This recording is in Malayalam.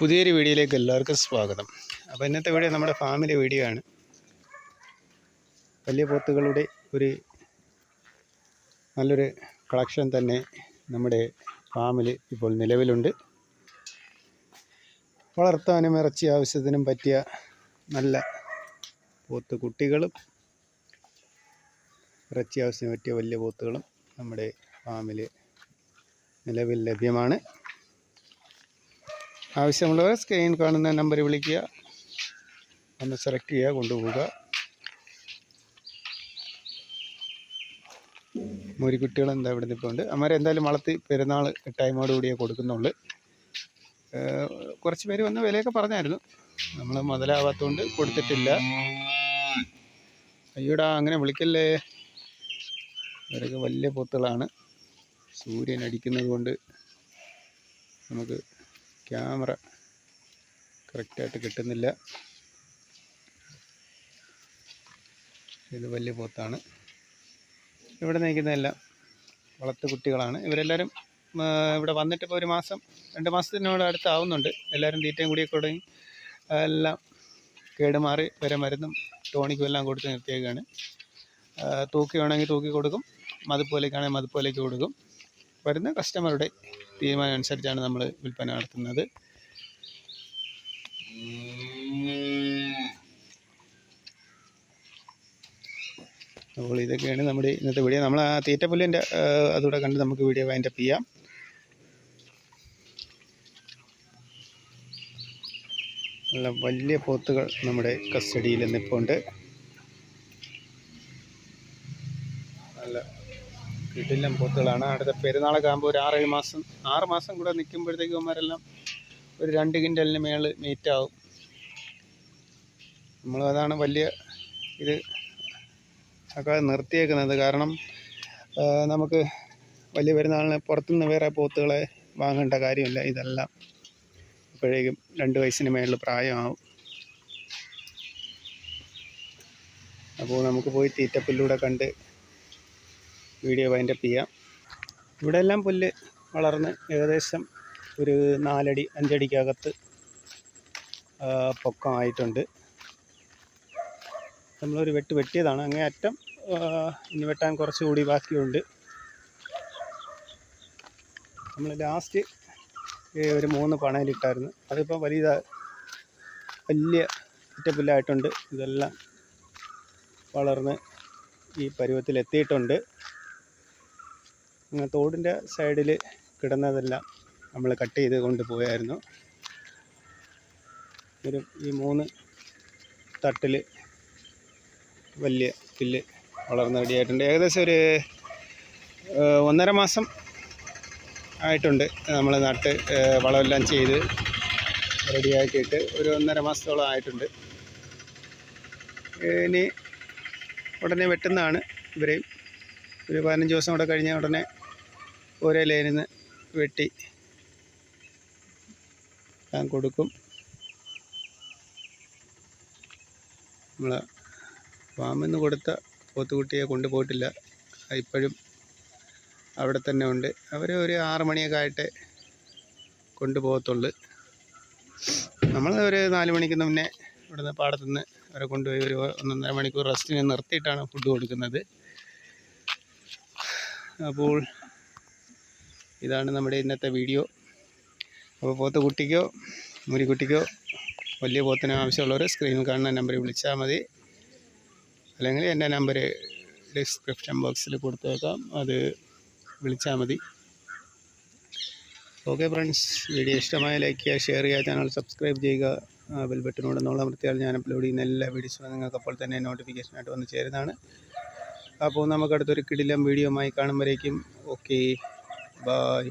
പുതിയൊരു വീഡിയോയിലേക്ക് എല്ലാവർക്കും സ്വാഗതം. അപ്പോൾ ഇന്നത്തെ വീഡിയോ നമ്മുടെ ഫാമിലി വീഡിയോ ആണ്. വലിയ പോത്തുകളുടെ ഒരു നല്ലൊരു കളക്ഷൻ തന്നെ നമ്മുടെ ഫാമിൽ ഇപ്പോൾ നിലവിലുണ്ട്. വളർത്താനും ഇറച്ചി ആവശ്യത്തിനും പറ്റിയ നല്ല പോത്ത് കുട്ടികളും ഇറച്ചി ആവശ്യത്തിന് പറ്റിയ വലിയ പോത്തുകളും നമ്മുടെ ഫാമിൽ നിലവിൽ ലഭ്യമാണ്. ആവശ്യമുള്ളവർ സ്ക്രീൻ കാണുന്ന നമ്പർ വിളിക്കുക. ഒന്ന് സെലക്ട് ചെയ്യുക കൊണ്ടുപോവുക. മുരിക്കുട്ടികൾ എന്താ ഇവിടെ ഉണ്ട്. അമ്മമാരെ എന്തായാലും വളർത്തി പെരുന്നാൾ ടൈമോട് കൂടിയേ കൊടുക്കുന്നുള്ളൂ. കുറച്ച് പേര് വന്ന് വിലയൊക്കെ പറഞ്ഞായിരുന്നു. നമ്മൾ മുതലാവാത്തതുകൊണ്ട് കൊടുത്തിട്ടില്ല. അയ്യോടാ അങ്ങനെ വിളിക്കല്ലേ? ഇവരൊക്കെ വലിയ പൊത്തുകളാണ്. സൂര്യൻ അടിക്കുന്നത് കൊണ്ട് നമുക്ക് ക്യാമറ കറക്റ്റായിട്ട് കിട്ടുന്നില്ല. ഇത് വലിയ പോത്താണ്. ഇവിടെ നിൽക്കുന്നതെല്ലാം വളർത്തു കുട്ടികളാണ്. ഇവരെല്ലാവരും ഇവിടെ വന്നിട്ട് ഇപ്പോൾ ഒരു മാസം രണ്ട് മാസത്തിനോട് അടുത്താവുന്നുണ്ട്. എല്ലാവരും തീറ്റയും കൂടിയൊക്കെ തുടങ്ങി എല്ലാം കേടുമാറി വരെ മരുന്നും ടോണിക്കും എല്ലാം കൊടുത്ത് നിർത്തിയേക്കാണ്. തൂക്കി വേണമെങ്കിൽ തൂക്കി കൊടുക്കും. മതുപ്പോലേക്കാണെങ്കിൽ മതുപ്പോലേക്ക് കൊടുക്കും. വരുന്ന കസ്റ്റമറുടെ തീരുമാനം അനുസരിച്ചാണ് നമ്മൾ വിൽപ്പന നടത്തുന്നത്. അപ്പോൾ ഇതൊക്കെയാണ് നമ്മുടെ ഇന്നത്തെ വീഡിയോ നമ്മൾ ആ തീറ്റപ്പുല്ലിന്റെ അതുകൂടെ കണ്ട് നമുക്ക് വീഡിയോ വൈൻഡപ്പ് ചെയ്യാം. നല്ല വലിയ പോത്തുകൾ നമ്മുടെ കസ്റ്റഡിയിൽ നിൽപ്പുണ്ട് നല്ല കിടിലം പോത്തുകളാണ് അടുത്ത പെരുന്നാളൊക്കെ ആകുമ്പോൾ ഒരു ആറേഴ് മാസം ആറ് മാസം കൂടെ നിൽക്കുമ്പോഴത്തേക്ക് അവന്മാരെല്ലാം ഒരു രണ്ട് കിൻഡലിന് മേളിൽ മീറ്റാവും നമ്മൾ അതാണ് വലിയ ഇത് ഒക്കെ നിർത്തിയേക്കുന്നത്. കാരണം നമുക്ക് വലിയ പെരുന്നാളിന് പുറത്തുനിന്ന് വേറെ പോത്തുകളെ വാങ്ങേണ്ട കാര്യമില്ല. ഇതെല്ലാം ഇപ്പോഴേക്കും രണ്ട് വയസ്സിന് മേളിൽ പ്രായമാവും. അപ്പോൾ നമുക്ക് പോയി തീറ്റപ്പുല്ലൂടെ കണ്ട് വീഡിയോ വൈൻഡപ്പ് ചെയ്യാം. ഇവിടെ എല്ലാം പുല്ല് വളർന്ന് ഏകദേശം ഒരു നാലടി അഞ്ചടിക്കകത്ത് പൊക്കമായിട്ടുണ്ട് നമ്മളൊരു വെട്ട് വെട്ടിയതാണ്. അങ്ങേ അറ്റം ഇനി വെട്ടാൻ കുറച്ചുകൂടി ബാക്കിയുണ്ട്. നമ്മൾ ലാസ്റ്റ് ഒരു മൂന്ന് പണയിലിട്ടായിരുന്നു അതിപ്പോൾ വലിയ വലിയ ഇറ്റപ്പുല്ലായിട്ടുണ്ട് ഇതെല്ലാം വളർന്ന് ഈ അങ്ങ് തോടിന്റെ സൈഡിൽ കിടന്നതെല്ലാം നമ്മൾ കട്ട് ചെയ്ത് കൊണ്ടുപോയായിരുന്നു ഒരു ഈ മൂന്ന് തട്ടിൽ വലിയ പുല്ല് വളർന്ന് റെഡിയായിട്ടുണ്ട് ഏകദേശം ഒരു ഒന്നര മാസം ആയിട്ടുണ്ട് നമ്മൾ നട്ട് വളമെല്ലാം ചെയ്ത് റെഡിയാക്കിയിട്ട് ഒരു ഒന്നര മാസത്തോളം ആയിട്ടുണ്ട്. ഇനി ഉടനെ വെട്ടുന്നതാണ് ഇവരെയും. ഒരു പതിനഞ്ച് ദിവസം കൂടെ കഴിഞ്ഞാൽ ഉടനെ ഒരേ ലൈനിൽ നിന്ന് വെട്ടി ഞാൻ കൊടുക്കും. നമ്മൾ ഫാമിൽ കൊടുത്ത പോത്തുകുട്ടിയെ കൊണ്ടുപോയിട്ടില്ല ഇപ്പോഴും അവിടെ തന്നെ ഉണ്ട്. അവർ ഒരു ആറ് മണിയൊക്കെ ആയിട്ട് കൊണ്ടുപോകത്തുള്ളു നമ്മൾ ഒരു നാല് മണിക്ക് മുന്നേ ഇവിടുന്ന് പാടത്തുനിന്ന് അവരെ കൊണ്ടുപോയി ഒരു ഒന്നൊന്നര മണിക്കൂർ റെസ്റ്റിന് നിർത്തിയിട്ടാണ് ഫുഡ് കൊടുക്കുന്നത്. അപ്പോൾ ഇതാണ് നമ്മുടെ ഇന്നത്തെ വീഡിയോ. അപ്പോൾ പോത്ത് കുട്ടിക്കോ മുരിക്കുട്ടിക്കോ വലിയ പോത്തിന് ആവശ്യമുള്ളവർ സ്ക്രീനിൽ കാണുന്ന നമ്പറിൽ വിളിച്ചാൽ മതി. അല്ലെങ്കിൽ എന്റെ നമ്പർ ഡിസ്ക്രിപ്ഷൻ ബോക്സിൽ കൊടുത്തേക്കാം. അത് വിളിച്ചാൽ മതി. ഓക്കെ ഫ്രണ്ട്സ് വീഡിയോ ഇഷ്ടമായ ലൈക്ക് ചെയ്യുക ഷെയർ ചെയ്യുക ചാനൽ സബ്സ്ക്രൈബ് ചെയ്യുക. ബെൽ ബട്ടനോട് വൃത്തിയാൽ ഞാൻ അപ്ലോഡ് ചെയ്യുന്ന എല്ലാ വീഡിയോസും നിങ്ങൾക്ക് അപ്പോൾ തന്നെ നോട്ടിഫിക്കേഷനായിട്ട് വന്ന് ചേരുന്നതാണ്. അപ്പോൾ നമുക്ക് അടുത്തൊരു കിടിലം വീഡിയോ ആയി കാണുമ്പോഴേക്കും ഓക്കെ Bye.